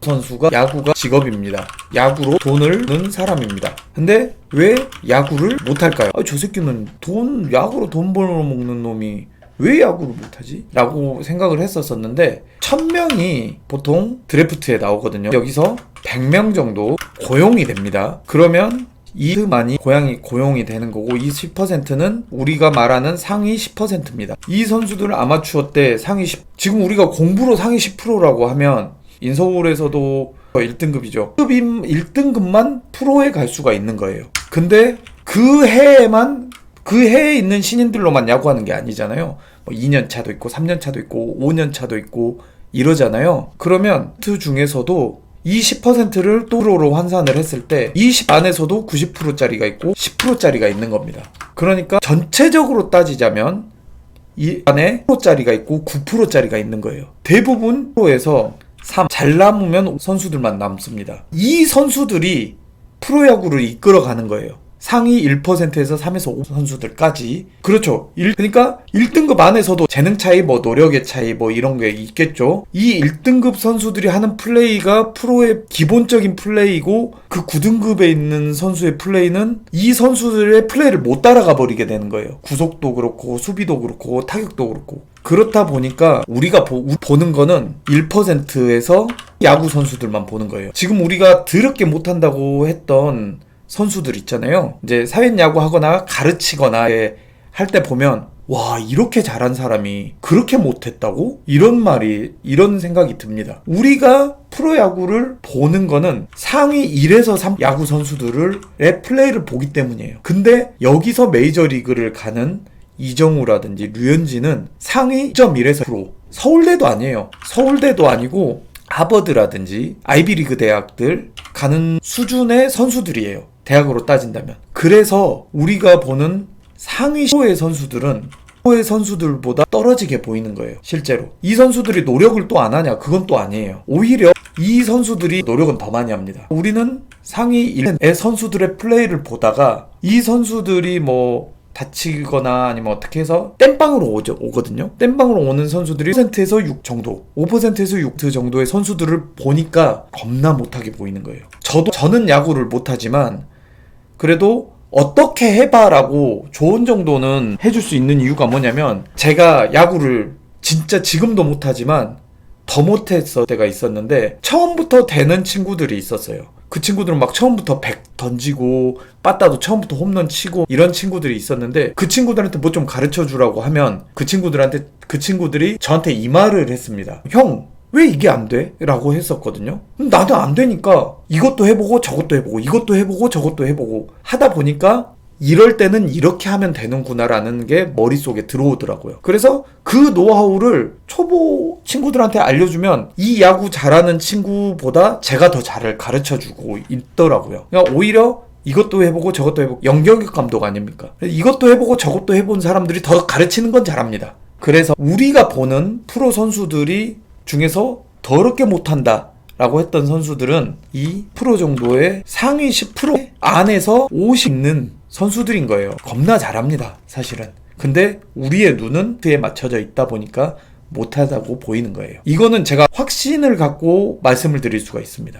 선수가 야구가 직업입니다. 야구로 돈을 는 사람입니다. 근데 왜 야구를 못할까요? 아, 저 새끼는 돈 야구로 돈 벌어먹는 놈이 왜 야구를 못하지? 라고 생각을 했었었는데 1000명이 보통 드래프트에 나오거든요. 여기서 100명 정도 고용이 됩니다. 그러면 이만이 고양이 고용이 되는 거고 이 10%는 우리가 말하는 상위 10%입니다. 이 선수들은 아마추어 때 상위 10 지금 우리가 공부로 상위 10%라고 하면 인서울에서도 1등급이죠. 급임 1등급만 프로에 갈 수가 있는 거예요. 근데 그 해에만 그 해에 있는 신인들로만 야구하는 게 아니잖아요. 뭐 2년 차도 있고 3년 차도 있고 5년 차도 있고 이러잖아요. 그러면 그 중에서도 이 10%를 또 프로로 환산을 했을 때 20 안에서도 90%짜리가 있고 10%짜리가 있는 겁니다. 그러니까 전체적으로 따지자면 이 안에 10%짜리가 있고 9%짜리가 있는 거예요. 대부분 프로에서 3, 잘 남으면 선수들만 남습니다. 이 선수들이 프로야구를 이끌어가는 거예요. 상위 1%에서 3에서 5 선수들까지. 그렇죠. 일, 그러니까 1등급 안에서도 재능 차이, 뭐 노력의 차이, 뭐 이런 게 있겠죠. 이 1등급 선수들이 하는 플레이가 프로의 기본적인 플레이고 그 9등급에 있는 선수의 플레이는 이 선수들의 플레이를 못 따라가 버리게 되는 거예요. 구속도 그렇고 수비도 그렇고 타격도 그렇고. 그렇다 보니까 우리가 보, 는 거는 1%에서 야구 선수들만 보는 거예요. 지금 우리가 더럽게 못한다고 했던 선수들 있잖아요. 이제 사회 야구 하거나 가르치거나 할 때 보면 와 이렇게 잘한 사람이 그렇게 못했다고 이런 말이 이런 생각이 듭니다. 우리가 프로야구를 보는 거는 상위 1에서 3 야구 선수들의 플레이를 보기 때문이에요. 근데 여기서 메이저리그를 가는 이정우라든지 류현진은 상위 1.1에서 프로 서울대도 아니에요. 서울대도 아니고 하버드라든지 아이비리그 대학들 가는 수준의 선수들이에요. 대학으로 따진다면. 그래서 우리가 보는 상위 10호의 선수들은 10호의 선수들보다 떨어지게 보이는 거예요. 실제로. 이 선수들이 노력을 또 안 하냐? 그건 또 아니에요. 오히려 이 선수들이 노력은 더 많이 합니다. 우리는 상위 1의 선수들의 플레이를 보다가 이 선수들이 뭐 다치거나 아니면 어떻게 해서 땜빵으로 오죠, 오거든요. 땜빵으로 오는 선수들이 5%에서 6 정도, 5%에서 6 정도의 선수들을 보니까 겁나 못하게 보이는 거예요. 저도 저는 야구를 못하지만 그래도 어떻게 해봐라고 조언 정도는 해줄 수 있는 이유가 뭐냐면 제가 야구를 진짜 지금도 못하지만 더 못했을 때가 있었는데 처음부터 되는 친구들이 있었어요. 그 친구들은 막 처음부터 100 던지고 빠따도 처음부터 홈런 치고 이런 친구들이 있었는데 그 친구들한테 뭐 좀 가르쳐 주라고 하면 그 친구들한테 그 친구들이 저한테 이 말을 했습니다. 형, 왜 이게 안 돼? 라고 했었거든요. 나는 안 되니까 이것도 해보고 저것도 해보고 이것도 해보고 저것도 해보고 하다 보니까 이럴 때는 이렇게 하면 되는구나라는 게 머릿속에 들어오더라고요. 그래서 그 노하우를 초보 친구들한테 알려주면 이 야구 잘하는 친구보다 제가 더 잘 가르쳐 주고 있더라고요. 그러니까 오히려 이것도 해보고 저것도 해보고 영경혁 감독 아닙니까? 이것도 해보고 저것도 해본 사람들이 더 가르치는 건 잘합니다. 그래서 우리가 보는 프로 선수들이 중에서 더럽게 못한다. 라고 했던 선수들은 이 프로 정도의 상위 10% 안에서 50 있는 선수들인 거예요. 겁나 잘합니다. 사실은. 근데 우리의 눈은 그에 맞춰져 있다 보니까 못하다고 보이는 거예요. 이거는 제가 확신을 갖고 말씀을 드릴 수가 있습니다.